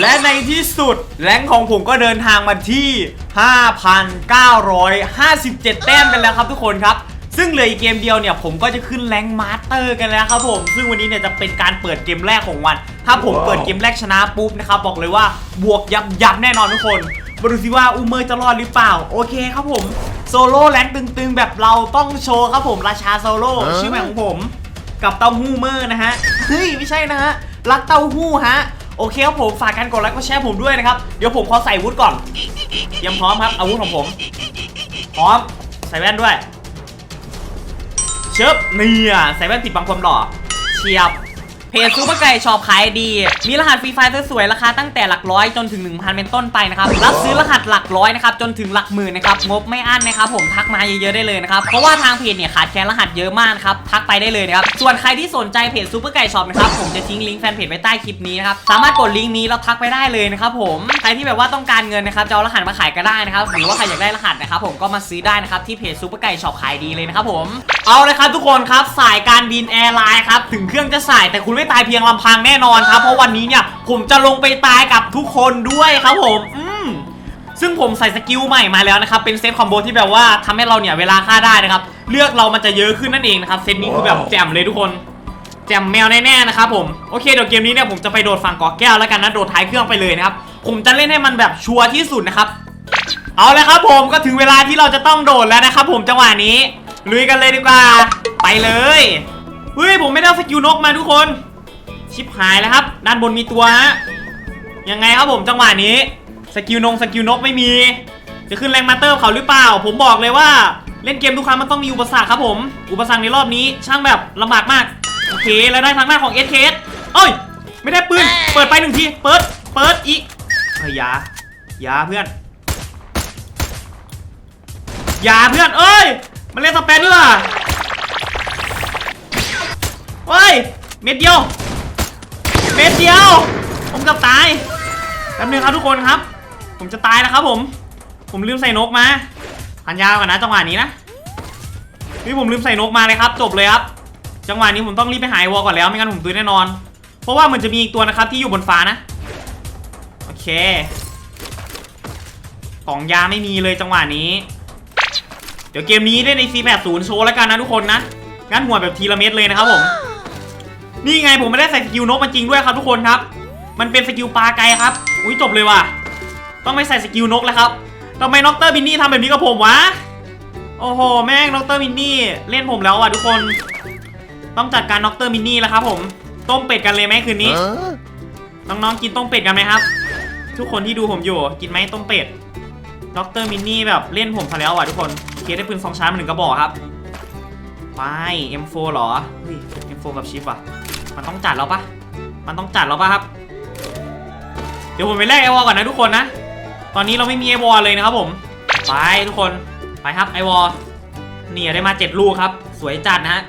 และในที่สุดแรงค์ของผมก็เดินทางมาที่ 5,957 แต้มกันแล้วครับทุกคนครับ ซึ่งเหลืออีกเกมเดียวเนี่ยผมก็จะขึ้นแรงค์มาสเตอร์กันแล้วครับผม ซึ่งวันนี้เนี่ยจะเป็นการเปิดเกมแรกของวัน ถ้าผมเปิดเกมแรกชนะปุ๊บนะครับบอกเลยว่าบวกยับยับแน่นอนทุกคนมาดูสิว่าอูเมอร์จะรอดหรือเปล่า โอเคครับผมโซโล่แรงค์ตึงๆ แบบเราต้องโชว์ครับผมราชาโซโล่ชื่อใหม่ของผม กับเต้าหู้เมอร์นะฮะเฮ้ยไม่ใช่นะฮะรักเต้าหู้ฮะ โอเคครับผมฝากกันกดไลค์กดแชร์ผมด้วยนะครับ เดี๋ยวผมขอใส่วุธก่อนเตรียมพร้อมครับอาวุธของผม พร้อมใส่แว่นด้วย เชิบเนี่ยใส่แว่นปิดบังความหล่อเชียบ เพจซูเปอร์ไก่ชอบขายดี มีรหัสฟรีไฟล์สวยๆราคาตั้งแต่หลักร้อยจนถึง 1,000 เป็นต้นไปนะครับ รับซื้อรหัสหลักร้อยนะครับจนถึงหลักหมื่นนะครับ งบไม่อั้นนะครับผมทักมาเยอะๆได้เลยนะครับ เพราะว่าทางเพจเนี่ยขาดแคลนรหัสเยอะมากนะครับ ทักไปได้เลยนะครับ ส่วนใครที่สนใจเพจซูเปอร์ไก่ชอปนะครับผมจะทิ้งลิงก์แฟนเพจไว้ใต้คลิปนี้นะครับ สามารถกดลิงก์นี้แล้วทักไปได้เลยนะครับผมใครที่แบบว่าต้องการเงินนะครับจะเอารหัสมาขายก็ได้นะครับหรือว่าใครอยากได้รหัสนะครับผมก็มาซื้อได้นะครับที่เพจซูเปอร์ไก่ชอปขายดีเลยนะครับผมเอาเลยครับทุกคนครับสายการบินแอร์ไลน์ครับถึงเครื่องจะสายแต่คุณไม่ตายเพียงลำพังแน่นอนครับ เพราะวันนี้เนี่ยผมจะลงไปตายกับทุกคนด้วยครับผมอืมซึ่งผมใส่สกิลใหม่มาแล้วนะครับ เป็นเซตคอมโบที่แบบว่าทำให้เราเนี่ยเวลาฆ่าได้นะครับ เลือกเรามันจะเยอะขึ้นนั่นเองนะครับ เซตนี้คือแบบแจ่มเลยทุกคน แจ่มแมวแน่ๆนะครับผมโอเคเดี๋ยวเกมนี้เนี่ยผมจะไปโดดฝั่งกาะแก้วแล้วกันนะโดดท้ายเครื่องไปเลยนะครับผมจะเล่นให้มันแบบชัวร์ที่สุดนะครับเอาเลยครับผมก็ถึงเวลาที่เราจะต้องโดดแล้วนะครับผมจังหวะนี้ลุยกันเลยดีกว่า ไปเลยเฮ้ยผมไม่ได้อาสกิลนกมาทุกคน ชิบหายแล้วครับ ด้านบนมีตัวฮะยังไงครับผมจังหวะนี้ สกิลนงสกิลนกไม่มี จะขึ้นแรงมาเตอร์เขาหรือเปล่า ผมบอกเลยว่าเล่นเกมทุกครั้งมันต้องมีอุปสรรคครับผม อุปสรรคในรอบนี้ช่างแบบลำบากมาก โอเค แล้วได้ทางหน้าของเอสเคสเอ้ย ไม่ได้ปืน เปิดไปหนึ่งที เปิด เปิดอีก เฮ้ยยายาเพื่อนยาเพื่อน เอ้ย มันเล่นสเปนด้วยว่ะเฮ้ย เม็ดเดียว เม็ดเดียว ผมกับตายแป๊บนึงครับทุกคนครับ ผมจะตายแล้วครับผม ผมลืมใส่นกมาพันยาวกันนะจังหวะนี้นะนี่ผมลืมใส่นกมาเลยครับ จบเลยครับ จังหวะนี้ผมต้องรีบไปหายวอก่อนแล้วไม่งั้นผมตุยแน่นอน เพราะว่ามันจะมีอีกตัวนะครับที่อยู่บนฟ้านะ โอเคกล่องยาไม่มีเลยจังหวะนี้ เดี๋ยวเกมนี้เล่นใน C80 โชว์แล้วกันนะทุกคนนะ งั้นหัวแบบทีละเม็ดเลยนะครับผม นี่ไงผมไม่ได้ใส่สกิลนกมาจริงด้วยครับทุกคนครับ มันเป็นสกิลปลาไกลครับ อุ้ยจบเลยว่ะ ต้องไม่ใส่สกิลนกแล้วครับทำไมน็อกเตอร์บินนี่ทำแบบนี้กับผมวะ โอ้โห แม่งน็อกเตอร์บินนี่เล่นผมแล้วอะทุกคน ต้องจัดการน็อกเตอร์บินนี่แล้วครับ ผม ต้มเป็ดกันเลยไหมคืนนี้ น้องๆกินต้มเป็ดกันไหมครับ ทุกคนที่ดูผมอยู่กินไหมต้มเป็ดด็อกเตอร์มินนี่แบบเล่นผมซะแล้วอะทุกคนเคสได้ปืนสองชาร์จมาหนึ่งกระบอกครับไป M4 เหรอเฮ้ย M4 กับชิปอะ มันต้องจัดแล้วปะมันต้องจัดแล้วปะครับ เดี๋ยวผมไปแลกไอวอลก่อนนะทุกคนนะ ตอนนี้เราไม่มีไอวอลเลยนะครับผม ไปทุกคน ไปครับไอวอลนี่ได้มา 7 ลูกครับ สวยจัดนะฮะ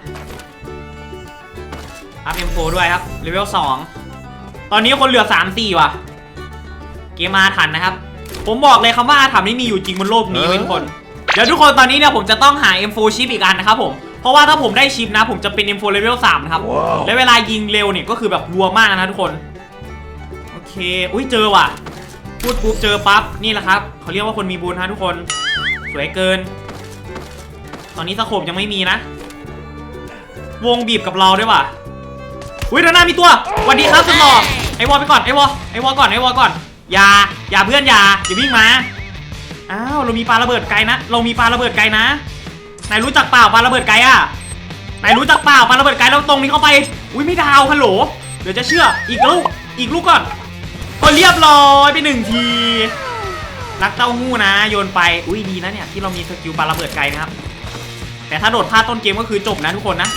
อัพ M4 ด้วยครับเลเวล2ตอนนี้คนเหลือ 3 4 ว่ะ เกมมาทันนะครับ ผมบอกเลยคำว่าอาถรรพ์นี่มีอยู่จริงบนโลกนี้เว้ยทุกคน เดี๋ยวทุกคนตอนนี้เนี่ยผมจะต้องหา M4 ชิปอีกอันนะครับผม เพราะว่าถ้าผมได้ชิปนะ ผมจะเป็น M4 เลเวล3นะครับ และเวลายิงเร็วเนี่ยก็คือแบบรัวมากนะทุกคน โอเค อุ้ยเจอว่ะ พูดปุ๊บเจอปั๊บ นี่แหละครับเขาเรียกว่าคนมีบุญฮะทุกคน สวยเกิน ตอนนี้สโคบยังไม่มีนะ วงบีบกับเราด้วยว่ะ อุ้ยด้านหน้ามีตัวสวัสดีครับสุดหล่อไอวอลไปก่อนไอวอลไอวอลก่อนไอวอลก่อน อย่า อย่าเพื่อนอย่าอย่าวิ่งมา อ้าวเรามีปลาระเบิดไกลนะ เรามีปลาระเบิดไกลนะ นายรู้จักเปล่าปลาระเบิดไกอะนายรู้จักเปล่าปลาระเบิดไกแล้วตรงนี้เข้าไป อุ้ยไม่ดาวฮัลโหล เดี๋ยวจะเชื่อ อีกลูก อีกลูกก่อนโอ้เรียบร้อยไปหนึ่งที รักเต้าหู้นะ โยนไป อุ้ยดีนะเนี่ยที่เรามีสกิลปลาระเบิดไกนะครับ แต่ถ้าโดดพลาดต้นเกมก็คือจบนะทุกคนนะ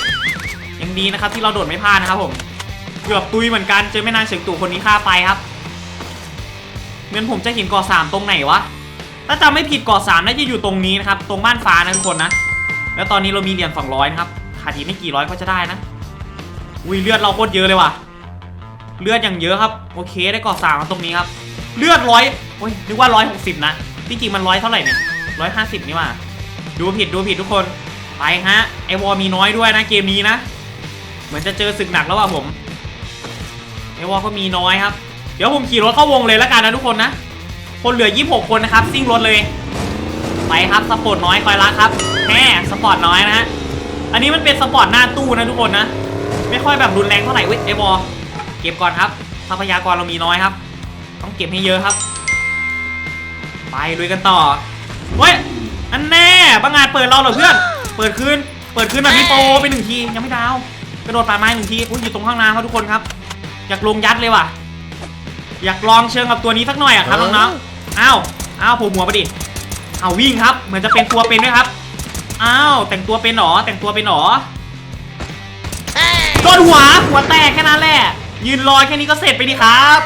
ยังดีนะครับที่เราโดดไม่พลาดนะครับผม เกือบตุยเหมือนกันเจอแม่นางเฉิงตู่คนนี้ฆ่าไปครับเงินผมจะเห็นเกาะสามตรงไหนวะ ถ้าจำไม่ผิดเกาะสามน่าจะอยู่ตรงนี้นะครับ ตรงบ้านฟ้านะทุกคนนะ แล้วตอนนี้เรามีเหรียญ200นะครับขาดอีกไม่กี่ร้อยก็จะได้นะอุ้ยเลือดเราโคตรเยอะเลยว่ะ เลือดอย่างเยอะครับโอเคได้เกาะสามตรงนี้ครับ เลือดร้อยโอ้ยนึกว่าร้อยหกสิบนะที่จริงมันร้อยเท่าไหร่เนี่ยร้อยห้าสิบนี่ว่าดูผิดดูผิดทุกคนไปฮะไอวอมีน้อยด้วยนะเกมนี้นะเหมือนจะเจอศึกหนักแล้วว่ะผมไอวอก็มีน้อยครับ เดี๋ยวผมขี่รถเข้าวงเลยแล้วกันนะทุกคนนะคนเหลือ 26 คนนะครับซิ่งรถเลย ไปครับสปอร์ตน้อยคอยรักครับแหมสปอร์ตน้อยนะฮะอันนี้มันเป็นสปอร์ตหน้าตู้นะทุกคนนะไม่ค่อยแบบรุนแรงเท่าไหร่เว้ยไอบอลเก็บก่อนครับทรัพยากรเรามีน้อยครับ ต้องเก็บให้เยอะครับ ไปลุยกันต่อเฮ้ยอันแน่บังอาจเปิดเราเหรอเพื่อน เปิดคืนเปิดคืนแบบพี่โปไปหนึ่งทียังไม่ดาวกระโดดป่าไม้หนึ่งทีอุ้ยอยู่ตรงข้างหน้าครับทุกคนครับ อยากลงยัดเลยว่ะ อยากลองเชิงกับตัวนี้สักหน่อยอะครับน้องๆอ้าวอ้าวโผล่หัวไปดิ เอาวิ่งครับ เหมือนจะเป็นตัวเป็นด้วยครับ อ้าวแต่งตัวเป็นหรอแต่งตัวเป็นหรอโดนหัวหัวแตกแค่นั้นแหละ ยืนรอแค่นี้ก็เสร็จไปดิครับ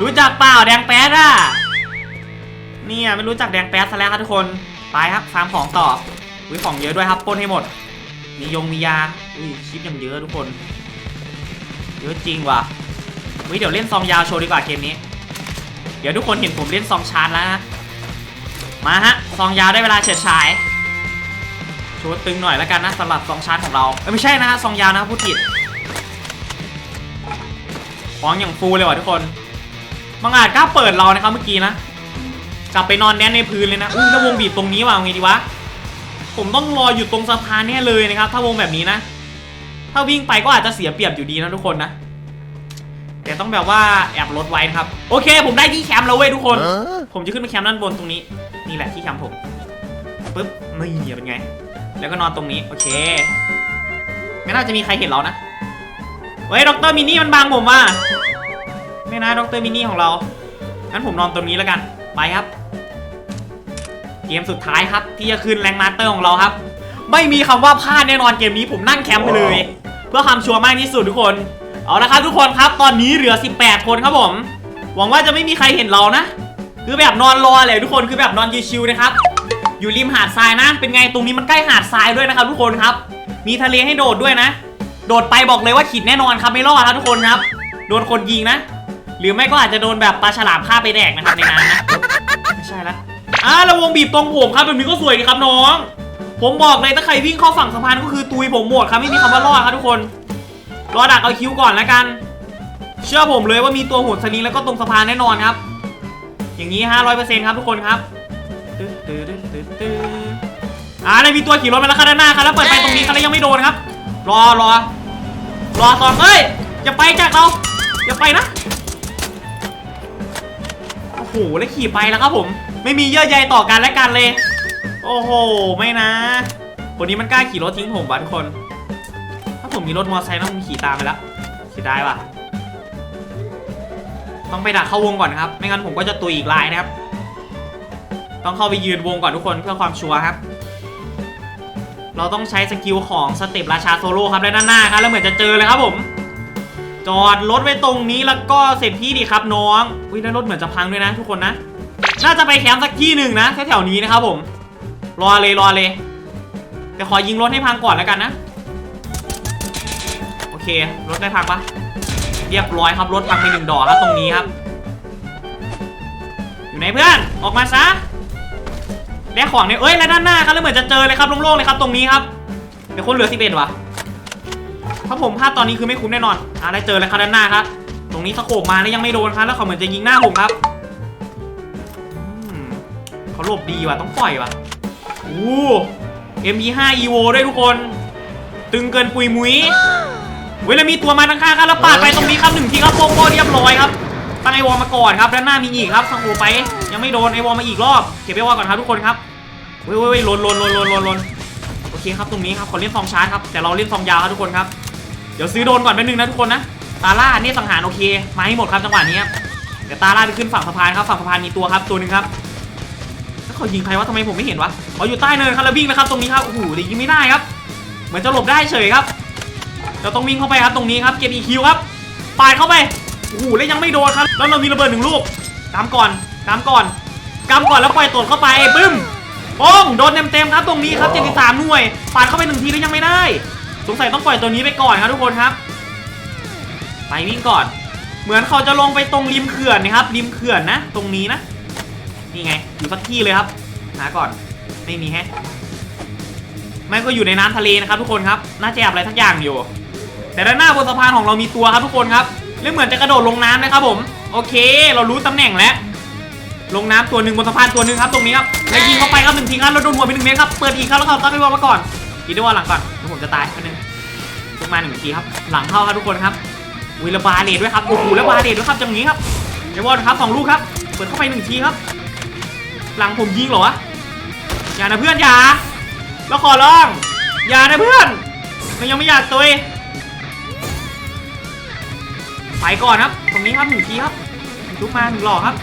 รู้จักเปล่าแดงแป๊ดอะเนี่ยไม่รู้จักแดงแป๊ดซะแล้วครับทุกคนไปครับฟาร์มของต่ออุ้ยของเยอะด้วยครับปล้นให้หมด มียงมียาอุ้ยชิปยังเยอะทุกคนเยอะจริงว่ะอุ้ยเดี๋ยวเล่นซองยาวโชว์ดีกว่าเกมนี้ เดี๋ยวทุกคนเห็นผมเล่นซองชาร์จแล้วนะ มาฮะซองยาวได้เวลาเฉิดฉายชว์ตึงหน่อยแล้วกันนะสำหรับซองชาร์จของเราเอ้ยไม่ใช่นะฮะซองยาวนะพูดผิดของอย่างฟูเลยว่ะทุกคนบางอาจกล้าเปิดเรานะครับเมื่อกี้นะกลับไปนอนแน่นในพื้นเลยนะอุ้ยแล้ววงบีบตรงนี้ว่ะเอาไงดีวะผมต้องรออยู่ตรงสะพานแน่เลยนะครับ ถ้าวงแบบนี้นะ ถ้าวิ่งไปก็อาจจะเสียเปรียบอยู่ดีนะทุกคนนะ แต่ต้องแบบว่าแอบรถไว้นะครับ โอเค ผมได้ที่แคมป์แล้วเว้ยทุกคน ผมจะขึ้นไปแคมป์ด้านบนตรงนี้ นี่แหละที่แคมป์ผมปึ๊บนี่เป็นไง แล้วก็นอนตรงนี้ โอเค ไม่น่าจะมีใครเห็นเรานะ เฮ้ย ดรมินนี่มันบังผมว่ะไม่นะ ดรมินนี่ของเรา งั้นผมนอนตรงนี้แล้วกัน ไปครับ เกมสุดท้ายครับ ที่จะขึ้นแรงมาสเตอร์ของเราครับ ไม่มีคำว่าพลาดแน่นอนเกมนี้ผมนั่งแคมป์ไปเลย เพื่อความชัวร์มากที่สุดทุกคน เอาละครับทุกคนครับตอนนี้เหลือ 18 คนครับผม หวังว่าจะไม่มีใครเห็นเรานะ คือแบบนอนรอเลยทุกคนคือแบบนอนชิวๆนะครับ อยู่ริมหาดทรายนะ เป็นไงตรงนี้มันใกล้หาดทรายด้วยนะครับ ทุกคนครับ มีทะเลให้โดดด้วยนะ โดดไปบอกเลยว่าขีดแน่นอนครับไม่รอดครับทุกคนครับ โดนคนยิงนะ หรือไม่ก็อาจจะโดนแบบปลาฉลามฆ่าไปแดกนะครับในน้ำนะไม่ใช่ละอ่าแล้ววงบีบตรงผมครับแบบนี้ก็สวยดีครับน้อง ผมบอกเลยถ้าใครวิ่งเข้าฝั่งสะพานก็คือตุยผมหมดครับไม่มีคำว่ารอดครับทุกคน รอดักเอาคิวก่อนแล้วกัน เชื่อผมเลยว่ามีตัวโหดสลิงแล้วก็ตรงสะพานแน่นอนครับ อย่างนี้ฮะร้อยเปอร์เซ็นต์ครับทุกคนครับตึ๊ดตึ๊ดตึ๊ดตึ๊ดอ่าได้มีตัวขี่รถมาแล้วครับด้านหน้าครับแล้วเปิดไฟตรงนี้ครับแล้วยังไม่โดนครับ รอรอรอก่อนเอ้ยอย่าไปจากเราอย่าไปนะโอ้โหแล้วขี่ไปแล้วครับผม ไม่มีเยื่อใยต่อกันและกันเลย โอ้โหไม่นะคนนี้มันกล้าขี่รถทิ้งผมวะทุกคน ผมมีรถมอเตอร์ไซค์นะผมขี่ตามไปแล้วเสียดายว่ะ ต้องไปดักเข้าวงก่อนครับ ไม่งั้นผมก็จะตุยอีกลายนะครับ ต้องเข้าไปยืนวงก่อนทุกคนเพื่อความชัวร์ครับ เราต้องใช้สกิลของสเต็ปราชาโซโล่ครับด้านหน้าครับแล้วเหมือนจะเจอเลยครับผม จอดรถไว้ตรงนี้แล้วก็เสร็จที่ดีครับน้องอุ้ยแล้วรถเหมือนจะพังด้วยนะ ทุกคนนะ น่าจะไปแคมป์สักที่หนึ่งนะแถวๆนี้นะครับผม รอเลยรอเลยแต่ขอยิงรถให้พังก่อนแล้วกันนะ เค รถได้พังปะเรียบร้อยครับ รถพังไปหนึ่งดอกครับตรงนี้ครับ อยู่ไหนเพื่อน ออกมาซะ ได้ของเนี่ยเอ้ย แล้วด้านหน้าครับแล้วเหมือนจะเจอเลยครับโล่งๆเลยครับตรงนี้ครับ เดี๋ยวคนเหลือสิบเอ็ดวะถ้าผมพลาดตอนนี้คือไม่คุ้มแน่นอนอ่าได้เจอเลยครับด้านหน้าครับ ตรงนี้สโคบมาแล้วยังไม่โดนครับ แล้วเขาเหมือนจะยิงหน้าผมครับเขาหลบดีว่ะต้องปล่อยว่ะโอ้ MP5 EVO ด้วยทุกคน ตึงเกินปุยมุ้ย เว้ยแล้วมีตัวมาทางข้างครับแล้วปาดไปตรงนี้ครับหนึ่งทีครับโปโปเรียบร้อยครับตั้งไอวอลมาก่อนครับด้านหน้ามีอีกครับสโคบไป ยังไม่โดนไอวอลมาอีกรอบเก็บไอวอลก่อนครับทุกคนครับเว้ยเว้ยเว้ยลนลนลนลนลนลนโอเคครับตรงนี้ครับขอเล่นซองชาร์จครับแต่เราเล่นซองยาวครับทุกคนครับเดี๋ยวซื้อโดนก่อนแป๊บนึงนะทุกคนนะตาล่านี่สังหารโอเคมาให้หมดครับจังหวะนี้ครับเดี๋ยวตาล่าไปขึ้นฝั่งสะพานครับฝั่งสะพานมีตัวครับตัวหนึ่งครับแล้วเขายิงใครวะทำไมผมไม่เห็นวะเขาอยู่ใต้เนินครับแล้ววิ่งนะครับตรงนี้ครับโอ้โหเดี๋ยวยิงไม่ได้ครับ เหมือนจะหลบได้เฉยครับ เราต้องวิ่งเข้าไปครับตรงนี้ครับเก็บอีคิวครับปาดเข้าไปโอ้โหแล้วยังไม่โดนครับ แล้วเรามีระเบิดหนึ่งลูกกำก่อนกำก่อนกำก่อนแล้วปล่อยตดเข้าไปปึ้มป้งโดนเต็มๆครับตรงนี้ครับ73หน่วยปาดเข้าไปหนึ่งทีแล้วยังไม่ได้ สงสัยต้องปล่อยตัวนี้ไปก่อนครับทุกคนครับ ไปวิ่งก่อน เหมือนเขาจะลงไปตรงริมเขื่อนนะครับริมเขื่อนนะ ตรงนี้นะนี่ไงอยู่สักที่เลยครับ หาก่อนไม่มีแฮะไม่ก็อยู่ในน้ำทะเลนะครับทุกคนครับน่าจะแอบอะไรทักอย่างอยู่ แต่ด้านหน้าบนสะพานของเรามีตัวครับทุกคนครับแล้วเหมือนจะกระโดดลงน้ำนะครับผมโอเค เรารู้ตำแหน่งแล้วลงน้ำตัวหนึ่งบนสะพานตัวหนึ่งครับตรงนี้ครับแล้วยิงเข้าไปครับหนึ่งทีครับแล้วโดนหัวไปหนึ่งเมตรครับเปิดอีกครับแล้วเขาตั้งไอ้วอลมาก่อนกีด้วยวอลหลังก่อนแล้วผมจะตายคนหนึ่งลงมาหนึ่งทีครับหลังเข้าครับทุกคนครับวิลบาเลดด้วยครับโอ้โหแล้วบาเลดด้วยครับจังนี้ครับไอ้วอลครับสองลูกครับเปิดเข้าไปหนึ่งทีครับ หลังผมยิงเหรอวะอย่านะเพื่อนอย่าแล้วขอร้องอย่านะเพื่อนมันยังไม่อยากตุย ไปก่อนครับ ตรงนี้ครับหนึ่งทีครับลุกมาหนึ่งหล่อครับ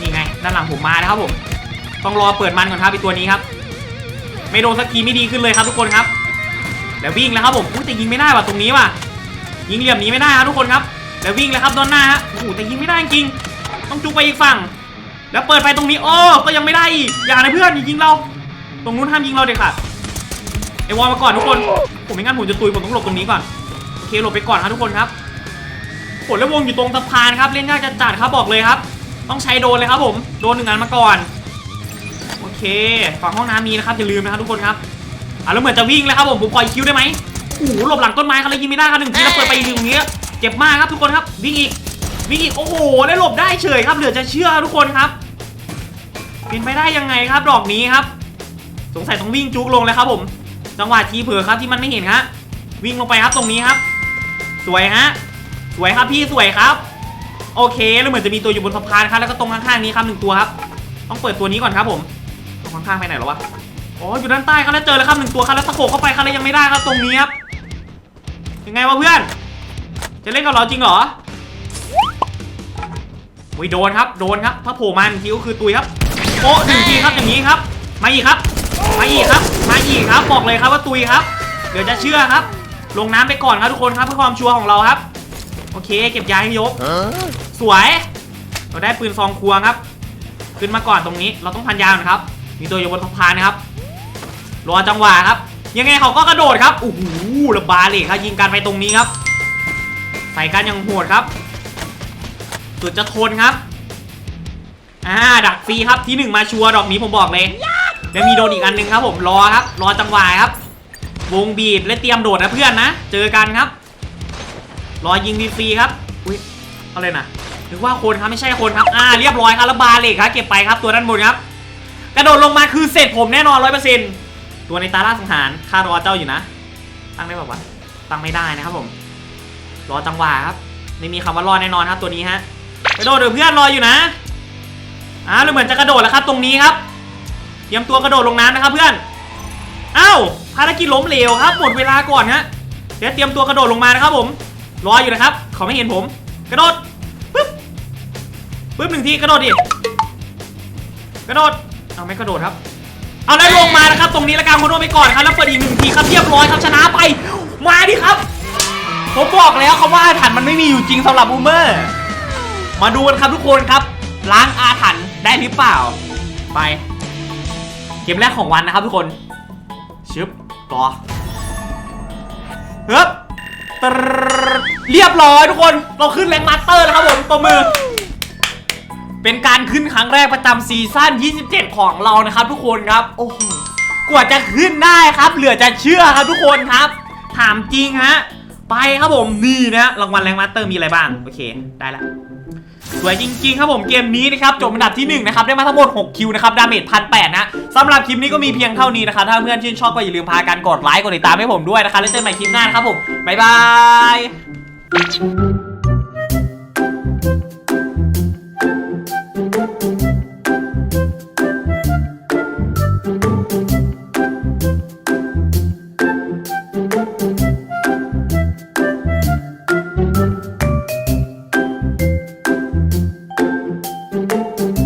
นี่ไง ด้านหลังผมมานะครับผม ต้องรอเปิดมันก่อนครับไอตัวนี้ครับ ไม่โดนสักทีไม่ดีขึ้นเลยครับทุกคนครับ แล้ววิ่งแล้วครับผมอุ้แต่ยิงไม่ได้ว่ะตรงนี้ว่ะ ยิงเหลี่ยมนี้ไม่ได้ครับทุกคนครับ แล้ววิ่งแล้วครับโดนหน้าฮะโอ้แต่ยิงไม่ได้จริง ต้องจุกไปอีกฝั่ง แล้วเปิดไปตรงนี้ โอ้ก็ยังไม่ได้อีก อย่าเลยเพื่อนอย่ายิงเรา ตรงนู้นห้ามยิงเราเด็ดขาดไอวอลมาก่อนทุกคน ผมไม่งั้นผมจะตุยผมต้องหลบตรงนี้ก่อน หลบไปก่อนครับทุกคนครับผลและวงอยู่ตรงสะพานครับเล่นยากจะจัดครับบอกเลยครับ ต้องใช้โดนเลยครับผมโดนหนึ่งอันมาก่อนโอเคฝั่งห้องน้ำมีนะครับอย่าลืมนะครับทุกคนครับอะแล้วเหมือนจะวิ่งแล้วครับผมผมปล่อยคิวได้ไหมโอ้โหหลบหลังต้นไม้ครับเลยยิงไม่ได้ครับหนึ่งทีแล้วเปิดไปอีกหนึ่งทีเจ็บมากครับทุกคนครับวิ่งอีกวิ่งอีกโอ้โหได้หลบได้เฉยครับเหลือจะเชื่อทุกคนครับเป็นไปได้ยังไงครับดอกนี้ครับ สงสัยต้องวิ่งจุกลงเลยครับผม จังหวะทีเผลอครับที่มันไม่เห็นฮะวิ่งลงไปครับตรงนี้ครับ สวยฮะ สวยครับพี่สวยครับ โอเค แล้วเหมือนจะมีตัวอยู่บนสะพานครับ แล้วก็ตรงข้างๆนี้ครับหนึ่งตัวครับ ต้องเปิดตัวนี้ก่อนครับผมตรงข้างๆไปไหนแล้ววะ อ๋อ อยู่ด้านใต้ครับแล้วเจอแล้วครับหนึ่งตัวครับแล้วตะโขกเข้าไปครับแล้วยังไม่ได้ครับตรงนี้ครับ ยังไงวะเพื่อน จะเล่นกับเราจริงเหรออุ้ยโดนครับ โดนครับ ถ้าโผล่มาหนึ่งทีก็คือตุยครับโป๊ะหนึ่งทีครับอย่างนี้ครับ มาอีกครับ มาอีกครับ มาอีกครับ บอกเลยครับว่าตุยครับ เดี๋ยวจะเชื่อครับ ลงน้ำไปก่อนครับทุกคนครับเพื่อความชัวร์ของเราครับ โอเค เก็บยาให้ยก สวย เราได้ปืนซองครัวครับ ขึ้นมาก่อนตรงนี้ เราต้องพันยาก่อนครับ มีตัวอยู่บนสะพานนะครับ รอจังหวะครับ ยังไงเขาก็กระโดดครับโอ้โหระบาเลยครับยิงกันไปตรงนี้ครับ ใส่กันอย่างโหดครับสุดจะทนครับอ่าดักฟรีครับที่หนึ่งมาชัวร์ดอกนี้ผมบอกเลยแล้วมีโดนอีกอันหนึงครับผมรอครับ รอจังหวะครับ วงบีดและเตรียมโดดนะเพื่อนนะ เจอกันครับ รอยิงฟรีครับ อุ้ยอะไรนะนึกว่าคนครับไม่ใช่คนครับ อ่า เรียบร้อยครับแล้วบาเลยครับเก็บไปครับตัวด้านบนครับ กระโดดลงมาคือเสร็จผมแน่นอนร้อยเปอร์เซ็นต์ตัวในตาล่าสังหารค่ารอเจ้าอยู่นะ ตั้งได้แบบว่าตั้งไม่ได้นะครับผม รอจังหวะครับ ไม่มีคำว่ารอแน่นอนครับตัวนี้ฮะ กระโดดเดี๋ยวเพื่อนรออยู่นะ อ้าวเหมือนจะกระโดดแล้วครับ ตรงนี้ครับ เตรียมตัวกระโดดลงน้ำนะครับเพื่อน อ้าว ภารกิจล้มเหลวครับหมดเวลาก่อนฮะเดี๋ยวเตรียมตัวกระโดดลงมานะครับผมรออยู่นะครับเขาไม่เห็นผม กระโดดปึ๊บปึ๊บหนึ่งทีกระโดดดิกระโดดเอาไม่กระโดดครับ เอาแล้วลงมานะครับ ตรงนี้ละกันคนโดนไปก่อนครับแล้วเปิดอีกหนึ่งทีครับเรียบร้อยครับชนะไป มาดิครับผมบอกแล้วครับว่าอาถรรพ์มันไม่มีอยู่จริงสำหรับบูมเมอร์ มาดูกันครับทุกคนครับ ล้างอาถรรพ์ได้หรือเปล่า ไป เกมแรกของวันนะครับทุกคนชึบ ต่อเฮ้บตรดเรียบร้อยทุกคน เราขึ้นแรงมาสเตอร์แล้วครับผมตบมือ เป็นการขึ้นครั้งแรกประจำซีซั่น 27 ของเรานะครับทุกคนครับ โอ้โห กว่าจะขึ้นได้ครับ เหลือจะเชื่อครับทุกคนครับ ถามจริงฮะ ไปครับผม นี่นะ รางวัลแรงมาสเตอร์มีอะไรบ้าง โอเค ได้ละ สวยจริงๆครับผมเกมนี้นะครับจบอันดับที่1นะครับได้มาทั้งหมด6คิวนะครับดาเมจพันแนะสำหรับคลิปนี้ก็มีเพียงเท่านี้นะครับถ้าเพื่อนชื่นชอบก็อย่าลืมพากันกดไลค์กดติดตามให้ผมด้วยนะคะแล้วเจอกันใหม่คลิปหน้านะครับผมบ๊ายบาย